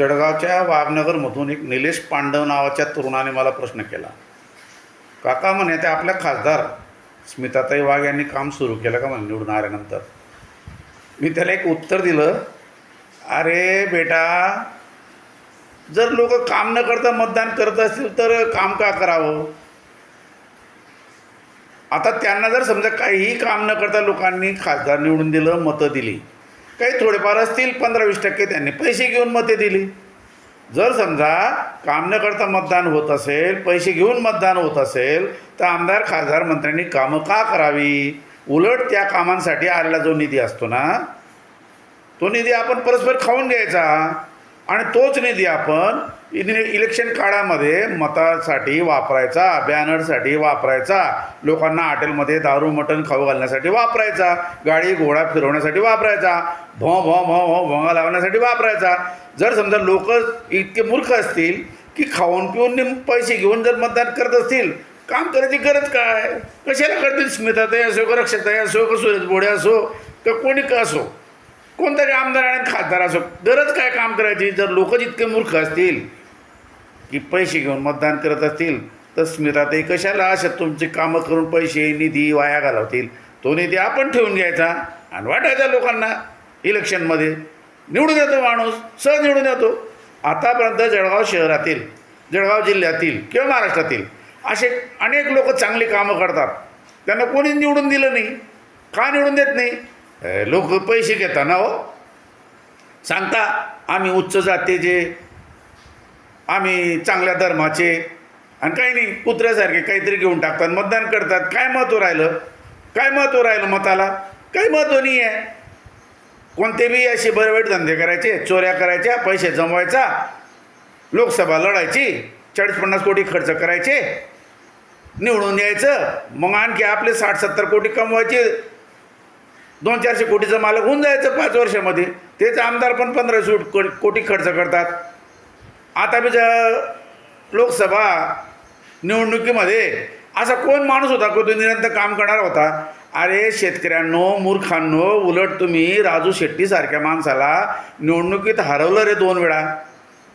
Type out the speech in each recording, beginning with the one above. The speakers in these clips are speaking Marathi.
जळगावच्या वाघनगरमधून एक निलेश पांडव नावाच्या तरुणाने मला प्रश्न केला. काका म्हणे ते आपल्या खासदार स्मिताताई वाघ यांनी काम सुरू केलं का म्हणे निवडून आल्यानंतर? मी त्याला एक उत्तर दिलं अरे बेटा जर लोक काम न करता मतदान करत असतील तर काम का करावं? आता त्यांना जर समजा काहीही काम न करता लोकांनी खासदार निवडून दिलं मतं दिली काही थोडेफार असतील पंधरा वीस टक्के त्यांनी पैसे घेऊन मते दिली. जर समजा काम न करता मतदान होत असेल पैसे घेऊन मतदान होत असेल तर आमदार खासदार मंत्र्यांनी कामं का करावी? उलट त्या कामांसाठी आलेला जो निधी असतो ना तो निधी आपण परस्पर खाऊन घ्यायचा. आणि तोच निधी आपण इलेक्शन काळामध्ये मतासाठी वापरायचा बॅनरसाठी वापरायचा लोकांना हॉटेलमध्ये दारू मटण खाऊ घालण्यासाठी वापरायचा गाडी घोडा फिरवण्यासाठी वापरायचा भो भो भो भो भोंगा लावण्यासाठी वापरायचा. जर समजा लोक इतके मूर्ख असतील की खाऊन पिऊन पैसे घेऊन जर मतदान करत असतील काम करायची गरज काय? कशाला करतील स्मिताताई असो का रक्षताई असो का सूरज बोडे असो का कोणी का असो? कोणतरी आमदार आणि खासदार असो गरज काय काम करायची? जर लोक जितके मूर्ख असतील की पैसे घेऊन मतदान करत असतील तर स्मिताताई कशाला अशा तुमची कामं करून पैसे निधी वाया घालवतील? तो निधी आपण ठेवून घ्यायचा आणि वाटायचा लोकांना इलेक्शनमध्ये. निवडून येतो माणूस सहज निवडून येतो. आतापर्यंत जळगाव शहरातील जळगाव जिल्ह्यातील किंवा महाराष्ट्रातील असे अनेक लोक चांगली कामं करतात. त्यांना कोणी निवडून दिलं नाही. का निवडून देत नाही? लोक पैसे घेता ना हो. सांगता आम्ही उच्च जातीचे आम्ही चांगल्या धर्माचे आणि काही नाही कुत्र्यासारखे काहीतरी घेऊन टाकतात मतदान करतात. काय महत्त्व राहिलं? काय महत्त्व राहिलं मताला? काही महत्त्व नाही आहे. कोणते बी असे बरेवाईट धंदे करायचे चोऱ्या करायच्या पैसे जमवायचा लोकसभा लढायची चाळीस पन्नास कोटी खर्च करायचे निवडून यायचं मग आणखी आपले साठ सत्तर कोटी कमवायचे दोन चारशे कोटीचं मालक होऊन जायचं पाच वर्षामध्ये. तेच आमदार पण पंधरा सूट कोटी खर्च करतात. आता बी ज- लोकसभा निवडणुकीमध्ये असा कोण माणूस होता को तो निरंतर काम करणारा होता? अरे शेतकऱ्यांनो मूर्खांनो उलट तुम्ही राजू शेट्टीसारख्या माणसाला निवडणुकीत हरवलं रे दोन वेळा.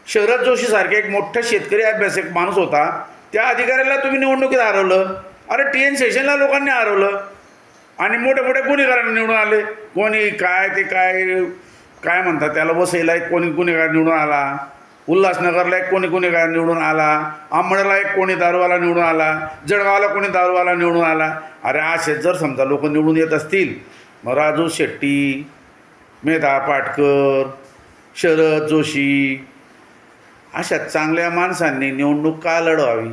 शरद जोशीसारखा एक मोठा शेतकरी अभ्यासक माणूस होता. त्या अधिकाऱ्याला तुम्ही निवडणुकीत हरवलं. अरे टी एन सेशनला लोकांनी हरवलं. आणि मोठ्या मोठ्या गुन्हेगारांना निवडून आले. कोणी काय ते काय काय म्हणतात त्याला वसईला एक कोणी गुन्हेगार निवडून आला. उल्हासनगरला एक कोणी गुन्हेगार निवडून आला. आंबळला एक कोणी दारूवाला निवडून आला. जळगावला कोणी दारूवाला निवडून आला. अरे असे जर समजा लोक निवडून येत असतील मग राजू शेट्टी मेधा पाटकर शरद जोशी अशा चांगल्या माणसांनी निवडणूक का लढवावी?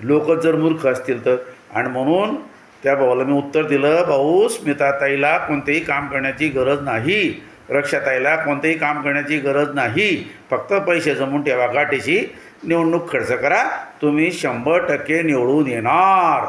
लोक जर मूर्ख असतील तर. आणि म्हणून त्या भावाला मी उत्तर दिलं भाऊ स्मिताताईला कोणतेही काम करण्याची गरज नाही. रक्षाताईला कोणतेही काम करण्याची गरज नाही. फक्त पैसे जमून ठेवा गाठीशी. निवडणूक खर्च करा. तुम्ही शंभर टक्के निवडून येणार.